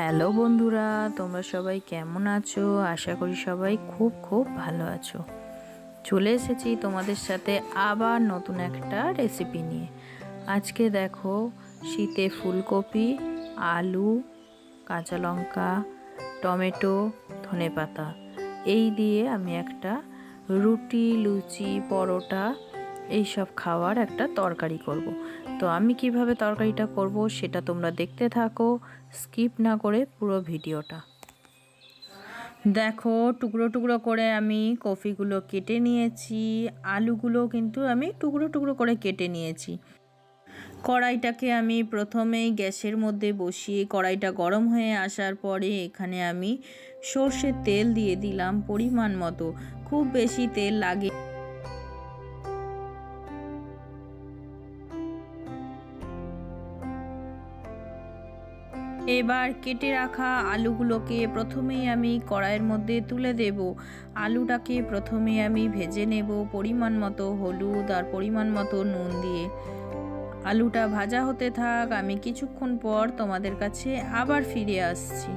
Hello বন্ধুরা, তোমরা সবাই কেমন আছো? আশা করি সবাই খুব খুব ভালো আছো। চলে এসেছি তোমাদের সাথে আবার নতুন একটা রেসিপি নিয়ে। আজকে দেখো, শীতে ফুলকপি, আলু, কাঁচা লঙ্কা, টমেটো, ধনেপাতা। এই দিয়ে আমি একটা রুটি, লুচি, পরোটা এই সব খাওয়ার একটা তরকারি করব। তো আমি কীভাবে তরকারিটা করব সেটা তোমরা দেখতে থাকো। স্কিপ না করে পুরো ভিডিওটা। দেখো, টুকরো টুকরো করে আমি কফিগুলো কেটে নিয়েছি। আলুগুলো কিন্তু আমি টুকরো টুকরো করে কেটে নিয়েছি। কড়াইটাকে আমি প্রথমেই গ্যাসের মধ্যে বসিয়ে কড়াইটা গরম হয়ে আসার পরে এখানে আমি সর্ষের তেল দিয়ে দিলাম পরিমাণ মতো। খুব বেশি তেল লাগে এবার কেটে রাখা আলুগুলোকে প্রথমেই আমি কড়াইয়ের মধ্যে তুলে দেব। আলুটাকে প্রথমে আমি ভেজে নেব পরিমাণ মতো হলুদ আর পরিমাণ মতো নুন দিয়ে। আলুটা ভাজা হতে থাক, আমি কিছুক্ষণ পর তোমাদের কাছে আবার ফিরে আসছি।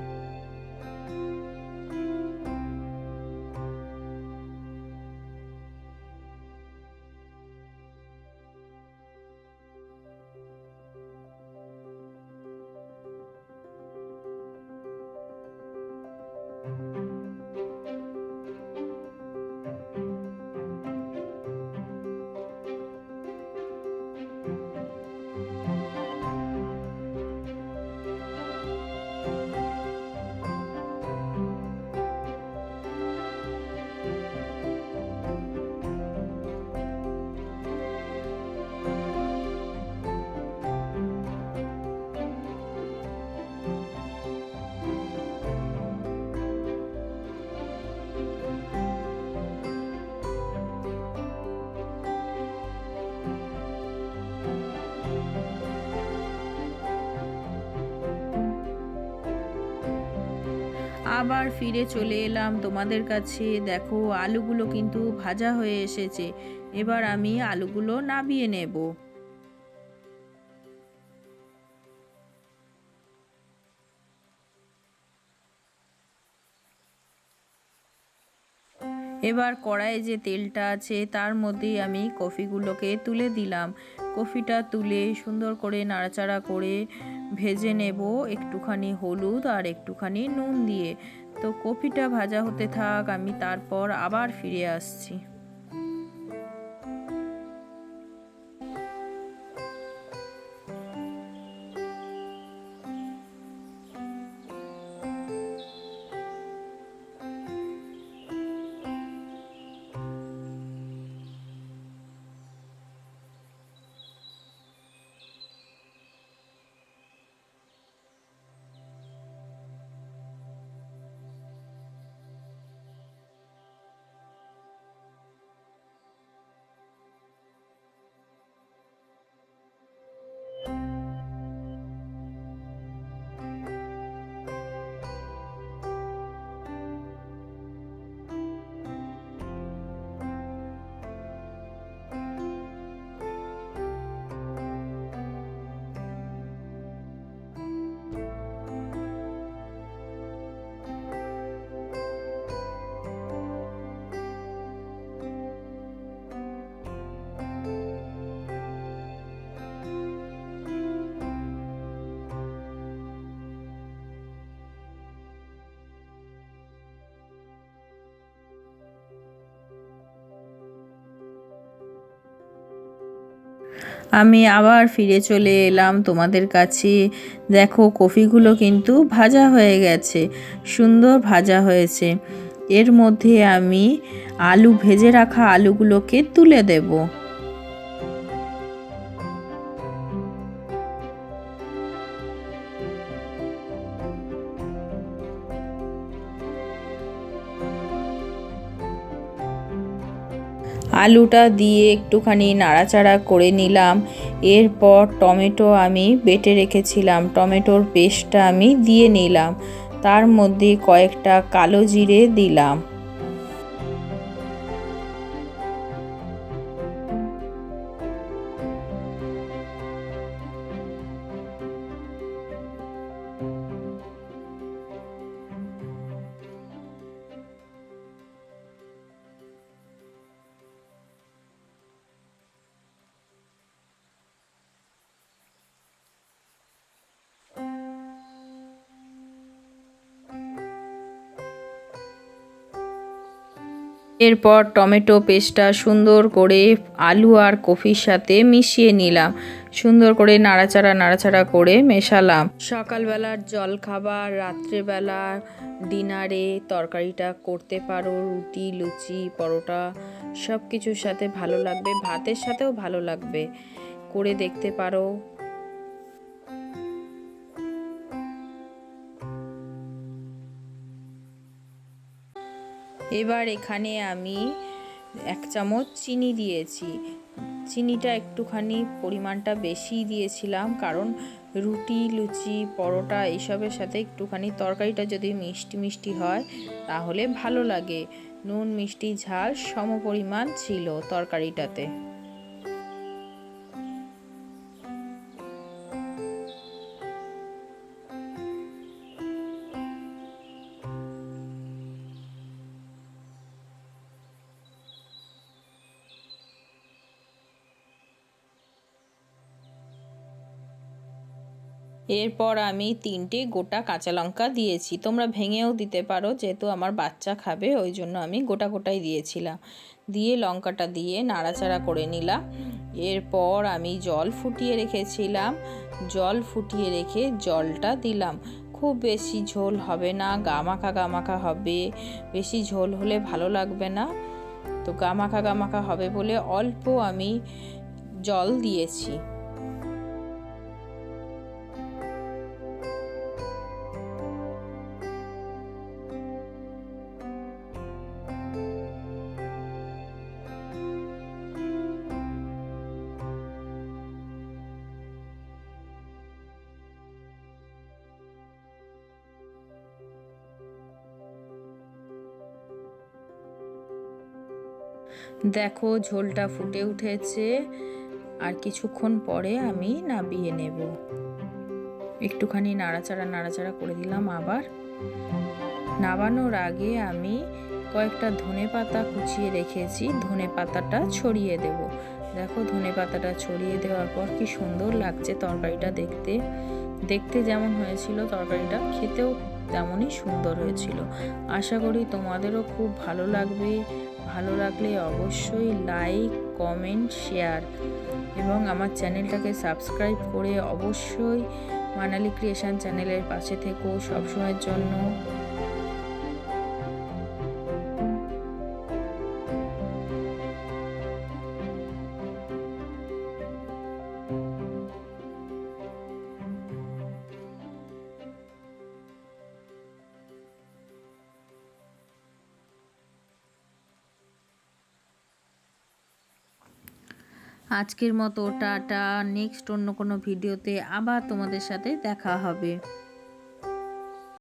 আবার ফিরে চলে এলাম তোমাদের কাছে। দেখো, আলুগুলো কিন্তু ভাজা হয়ে এসেছে। এবার আমি আলুগুলো নাবিয়ে নেব। এবার কড়াইয়ে যে তেলটা আছে, তার মধ্যেই আমি কফিগুলোকে তুলে দিলাম। কফিটা তুলে সুন্দর করে নাড়াচাড়া করে ভেজে নেব একটুখানি হলুদ আর একটুখানি নুন দিয়ে। তো কফিটা ভাজা হতে থাক, আমি তারপর আবার ফিরে আসছি। আমি আবার ফিরে চলে এলাম তোমাদের কাছে। দেখো, কফিগুলো কিন্তু ভাজা হয়ে গেছে, সুন্দর ভাজা হয়েছে। এর মধ্যে আমি আলু ভেজে রাখা আলুগুলোকে তুলে দেবো। আলুটা দিয়ে একটুখানি নাড়াচাড়া করে নিলাম। এরপর টমেটো আমি বেটে রেখেছিলাম। টমেটোর পেস্টটা আমি দিয়ে নিলাম। তার মধ্যে কয়েকটা কালো জিরে দিলাম। এরপর টমেটো পেস্টটা সুন্দর করে আলু আর কফির সাথে মিশিয়ে নিলাম। সুন্দর করে নাড়াচাড়া নাড়াচাড়া করে মেশালাম। সকালবেলার জল খাবার রাত্রেবেলা ডিনারে তরকারিটা করতে পারো, রুটি, লুচি, পরোটা সব কিছুর সাথে ভালো লাগবে, ভাতের সাথেও ভালো লাগবে। করে দেখতে পারো। এবার এখানে আমি এক চামচ চিনি দিয়েছি। চিনিটা একটুখানি পরিমাণটা বেশি দিয়েছিলাম, কারণ রুটি, লুচি, পরোটা এইসবের সাথে একটুখানি তরকারিটা যদি মিষ্টি মিষ্টি হয়, তাহলে ভালো লাগে। নুন, মিষ্টি, ঝাল সম পরিমাণ ছিল তরকারিটাতে। এরপর আমি তিনটে গোটা কাঁচা লঙ্কা দিয়েছি। তোমরা ভেঙেও দিতে পারো, যেহেতু আমার বাচ্চা খাবে, ওই জন্য আমি গোটা গোটাই দিয়েছিলাম। দিয়ে লঙ্কাটা দিয়ে নাড়াচাড়া করে নিলাম। এরপর আমি জল ফুটিয়ে রেখেছিলাম। জল ফুটিয়ে রেখে জলটা দিলাম। খুব বেশি ঝোল হবে না, গামাখা গামাখা হবে। বেশি ঝোল হলে ভালো লাগবে না। তো গামাখা গামাখা হবে বলে অল্প আমি জল দিয়েছি। দেখো, ঝোলটা ফুটে উঠেছে। আর কিছুক্ষণ পরে আমি নাবিয়ে নেব। একটুখানি নাড়াচাড়া নাড়াচাড়া করে দিলাম আবার। নাবানোর আগে আমি কয়েকটা ধনে পাতা কুচিয়ে রেখেছি। ধনে পাতাটা ছড়িয়ে দেব। দেখো, ধনে পাতাটা ছড়িয়ে দেওয়ার পর কি সুন্দর লাগছে তরকারিটা দেখতে। দেখতে যেমন হয়েছিল তরকারিটা, খেতেও তেমনই সুন্দর হয়েছিল। আশা করি তোমাদেরও খুব ভালো লাগবে। ভালো লাগলে অবশ্যই লাইক কমেন্ট শেয়ার এবং আমার চ্যানেলটাকে সাবস্ক্রাইব করে অবশ্যই মানালি ক্রিয়েশন চ্যানেলের পাশে থেকো সবসময়ের জন্য। আজকের মতো টাটা। নেক্সট অন্য কোনো ভিডিওতে আবার তোমাদের সাথে দেখা হবে।